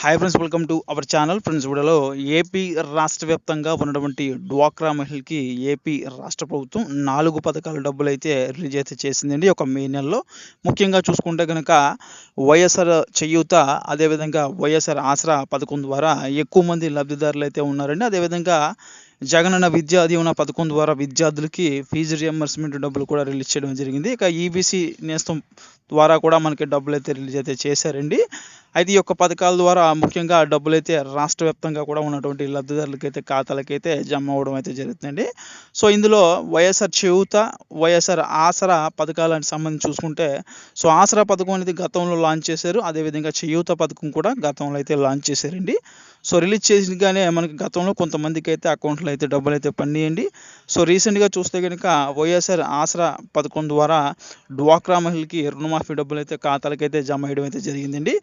Hi friends welcome to our channel friends వీడియోలో AP రాష్ట్ర వ్యాప్తంగా ఉన్నటువంటి డ్వాక్రా మహిళకి ఏపీ రాష్ట్ర ప్రభుత్వం నాలుగు పథకాల డబ్బులు అయితే రిలీజ్ అయితే చేసిందండి. ఒక మే నెలలో. ముఖ్యంగా చూసుకుంటే కనుక వైఎస్ఆర్ చేయూత అదేవిధంగా వైఎస్ఆర్ ఆసరా పథకం ద్వారా ఎక్కువ మంది లబ్ధిదారులు అయితే ఉన్నారండి. అదేవిధంగా జగనన్న విద్యా దీవెన పథకం ద్వారా విద్యార్థులకి ఫీజు రియంబర్స్మెంట్ డబ్బులు కూడా రిలీజ్ చేయడం జరిగింది. ఇక ఈబీసీ నేస్తం ద్వారా కూడా మనకి డబ్బులు అయితే రిలీజ్ అయితే చేశారండి. అయితే ఈ యొక్క పథకాల ద్వారా ముఖ్యంగా డబ్బులు అయితే రాష్ట్ర వ్యాప్తంగా కూడా ఉన్నటువంటి లబ్ధిదారులకైతే ఖాతాలకైతే జమ అవ్వడం అయితే జరుగుతుందండి. సో ఇందులో వైఎస్ఆర్ చేయూత వైఎస్ఆర్ ఆసరా పథకాలకు సంబంధించి చూసుకుంటే సో ఆసరా పథకం అనేది గతంలో లాంచ్ చేశారు. అదేవిధంగా చేయూత పథకం కూడా గతంలో అయితే లాంచ్ చేశారండి. సో రిలీజ్ చేసినగానే మనకి గతంలో కొంతమందికి అయితే అకౌంట్లో అయితే డబ్బులు అయితే పండియండి సో రీసెంట్గా చూస్తే కనుక వైఎస్ఆర్ ఆసరా పథకం ద్వారా డ్వాక్రా మహిళకి రుణమాఫీ డబ్బులు అయితే ఖాతాలకైతే జమ వేయడం అయితే జరిగిందండి.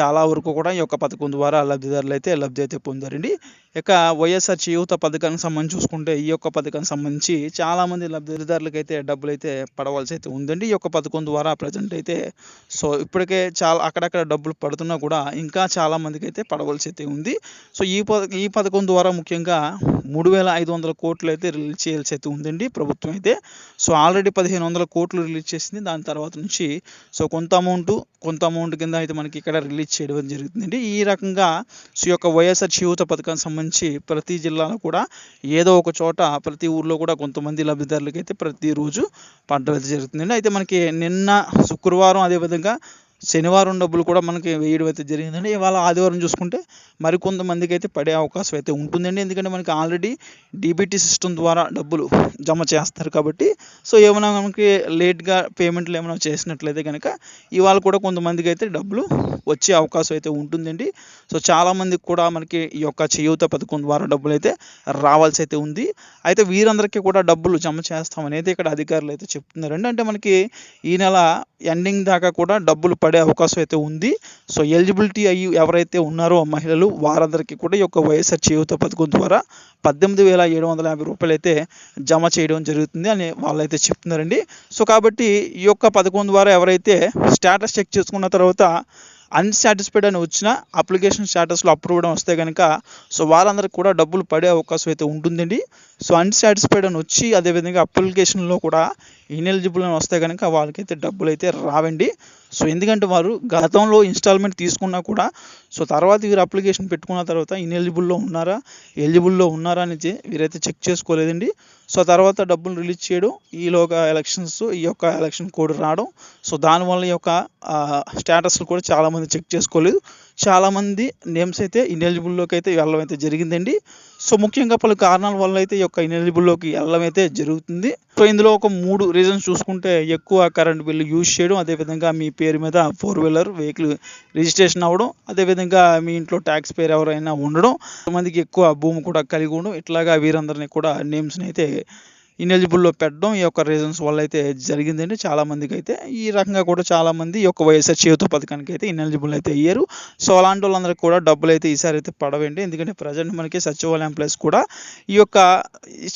చాలా వరకు కూడా ఈ యొక్క పథకం ద్వారా లబ్ధిదారులు అయితే లబ్ధి అయితే పొందారండి. ఇక వైఎస్ఆర్ చేయూత పథకానికి సంబంధించి చూసుకుంటే ఈ యొక్క పథకానికి సంబంధించి చాలామంది లబ్ధిదారులకు అయితే డబ్బులు అయితే పడవలసి అయితే ఉందండి. ఈ యొక్క పథకం ద్వారా ప్రజెంట్ అయితే సో ఇప్పటికే చాలా అక్కడక్కడ డబ్బులు పడుతున్నా కూడా ఇంకా చాలా మందికి అయితే పడవలసి అయితే ఉంది. సో ఈ పథ ఈ పథకం ద్వారా ముఖ్యంగా మూడు వేల ఐదు వందల కోట్లు అయితే రిలీజ్ చేయాల్సి అయితే ఉందండి ప్రభుత్వం అయితే. సో ఆల్రెడీ పదిహేను వందల కోట్లు రిలీజ్ చేసింది. దాని తర్వాత నుంచి సో కొంత అమౌంట్ కొంత అమౌంట్ కింద అయితే మనకి ఇక్కడ రిలీజ్ చేయడం జరుగుతుందండి ఈ రకంగా ఈ యొక్క వైఎస్ఆర్ చేయూత పథకానికి సంబంధించి ప్రతి జిల్లాలో కూడా ఏదో ఒక చోట ప్రతి ఊర్లో కూడా కొంతమంది లబ్ధిదారులకి అయితే ప్రతిరోజు పంట జరుగుతుందండి. అయితే మనకి నిన్న శుక్రవారం అదేవిధంగా శనివారం డబ్బులు కూడా మనకి వేయడం అయితే జరిగిందండి. ఇవాళ ఆదివారం చూసుకుంటే మరికొంతమందికి అయితే పడే అవకాశం అయితే ఉంటుందండి. ఎందుకంటే మనకి ఆల్రెడీ డీబీటీ సిస్టమ్ ద్వారా డబ్బులు జమ చేస్తారు కాబట్టి సో ఏమైనా మనకి లేట్గా పేమెంట్లు ఏమైనా చేసినట్లయితే కనుక ఇవాళ కూడా కొంతమందికి అయితే డబ్బులు వచ్చే అవకాశం అయితే ఉంటుందండి. సో చాలామందికి కూడా మనకి ఈ యొక్క చేయూత పథకం ద్వారా డబ్బులు అయితే రావాల్సి అయితే ఉంది. అయితే వీరందరికీ కూడా డబ్బులు జమ చేస్తామనేది ఇక్కడ అధికారులు అయితే చెప్తున్నారండి. అంటే మనకి ఈ నెల ఎండింగ్ దాకా కూడా డబ్బులు పడే అవకాశం అయితే ఉంది. సో ఎలిజిబిలిటీ అయ్యి ఎవరైతే ఉన్నారో మహిళలు వారందరికీ కూడా ఈ యొక్క వైఎస్ఆర్ చేయూత పథకం ద్వారా పద్దెనిమిది వేల ఏడు వందల యాభై రూపాయలు అయితే జమ చేయడం జరుగుతుంది అని వాళ్ళైతే చెప్తున్నారండి. సో కాబట్టి ఈ యొక్క పథకం ద్వారా ఎవరైతే స్టేటస్ చెక్ చేసుకున్న తర్వాత అన్సాటిస్ఫైడ్ అని వచ్చిన అప్లికేషన్ స్టేటస్లో అప్రూవ్డ్ అని వస్తే కనుక సో వాళ్ళందరికీ కూడా డబ్బులు పడే అవకాశం అయితే ఉంటుందండి. సో అన్సాటిస్ఫైడ్ అని వచ్చి అదేవిధంగా అప్లికేషన్లో కూడా ఇన్ఎలిజిబుల్ అని వస్తే కనుక వాళ్ళకైతే డబ్బులు అయితే రావండి. సో ఎందుకంటే వారు గతంలో ఇన్స్టాల్మెంట్ తీసుకున్నా కూడా సో తర్వాత వీరు అప్లికేషన్ పెట్టుకున్న తర్వాత ఇన్ఎలిజిబుల్లో ఉన్నారా ఎలిజిబుల్లో ఉన్నారా అనేది వీరైతే చెక్ చేసుకోలేదండి. సో తర్వాత డబ్బులు రిలీజ్ చేయడం ఈలోగా ఎలక్షన్స్ ఈ యొక్క ఎలక్షన్ కోడ్ రావడం సో దానివల్ల ఈ యొక్క స్టేటస్లు కూడా చాలామంది చెక్ చేసుకోలేదు. చాలామంది నేమ్స్ అయితే ఇన్ఎలిజిబుల్లోకి అయితే వెళ్ళడం అయితే జరిగిందండి. సో ముఖ్యంగా పలు కారణాల వల్ల అయితే ఈ యొక్క ఇన్ఎలిజిబుల్లోకి వెళ్ళడం అయితే జరుగుతుంది. సో ఇందులో ఒక మూడు రీజన్స్ చూసుకుంటే ఎక్కువ కరెంట్ బిల్లు యూజ్ చేయడం అదేవిధంగా మీ పేరు మీద ఫోర్ వీలర్ వెహికల్ రిజిస్ట్రేషన్ అవ్వడం అదేవిధంగా మీ ఇంట్లో ట్యాక్స్ పేరు ఎవరైనా ఉండడం మందికి ఎక్కువ భూమి కూడా కలిగి ఉండడం ఇట్లాగా వీరందరినీ కూడా నేమ్స్ని అయితే ఇనెలిజిబుల్లో పెట్టడం ఈ యొక్క రీజన్స్ వల్ల అయితే జరిగిందండి. చాలామందికి అయితే ఈ రకంగా కూడా చాలామంది ఈ యొక్క వైఎస్ఆర్ చేయూత పథకానికి అయితే ఇనెలిజిబుల్ అయితే అయ్యారు. సో అలాంటి వాళ్ళందరికీ కూడా డబ్బులు అయితే ఈసారి అయితే పడవండి. ఎందుకంటే ప్రజెంట్ మనకి సచివాలయం ప్లస్ కూడా ఈ యొక్క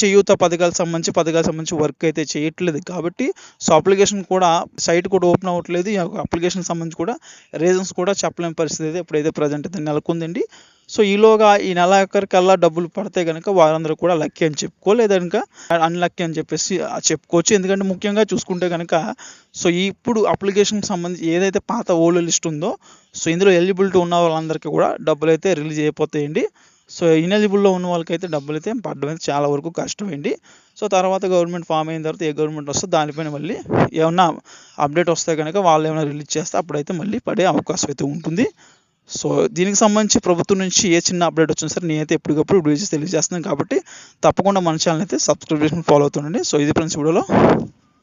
చేయూత పథకాలకు సంబంధించి పథకాలకు సంబంధించి వర్క్ అయితే చేయట్లేదు కాబట్టి సో అప్లికేషన్ కూడా సైట్ కూడా ఓపెన్ అవ్వట్లేదు. ఈ యొక్క అప్లికేషన్ సంబంధించి కూడా రీజన్స్ కూడా చెప్పలేని పరిస్థితి అయితే ఇప్పుడైతే ప్రజెంట్ అయితే నెలకొందండి. సో ఈలోగా ఈ నెల ఒక్కరికల్లా డబ్బులు పడితే కనుక వారందరూ కూడా లక్కీ అని చెప్పుకోలేదు కనుక అన్లక్కీ అని చెప్పేసి చెప్పుకోవచ్చు. ఎందుకంటే ముఖ్యంగా చూసుకుంటే కనుక సో ఇప్పుడు అప్లికేషన్కి సంబంధించి ఏదైతే పాత ఓల్డ్ లిస్ట్ ఉందో సో ఇందులో ఎలిజిబిలిటీ ఉన్న వాళ్ళందరికీ కూడా డబ్బులు అయితే రిలీజ్ అయిపోతాయండి. సో ఇనెలిజిబుల్లో ఉన్న వాళ్ళకైతే డబ్బులు అయితే పడడం అయితే చాలా వరకు కష్టమైంది. సో తర్వాత గవర్నమెంట్ ఫామ్ అయిన తర్వాత ఏ గవర్నమెంట్ వస్తే దానిపైన మళ్ళీ ఏమన్నా అప్డేట్ వస్తే కనుక వాళ్ళు ఏమైనా రిలీజ్ చేస్తే అప్పుడైతే మళ్ళీ పడే అవకాశం అయితే ఉంటుంది. సో దీనికి సంబంధించి ప్రభుత్వం నుంచి ఏ చిన్న అప్డేట్ వచ్చినా సరే నేనైతే ఎప్పటికప్పుడు వీడియోస్ తెలియజేస్తున్నాను కాబట్టి తప్పకుండా మన ఛానల్ అయితే సబ్స్క్రైబ్ చేసుకుని ఫాలో అవుతుండండి. సో ఇది ఫ్రెండ్స్ వీడియోలో.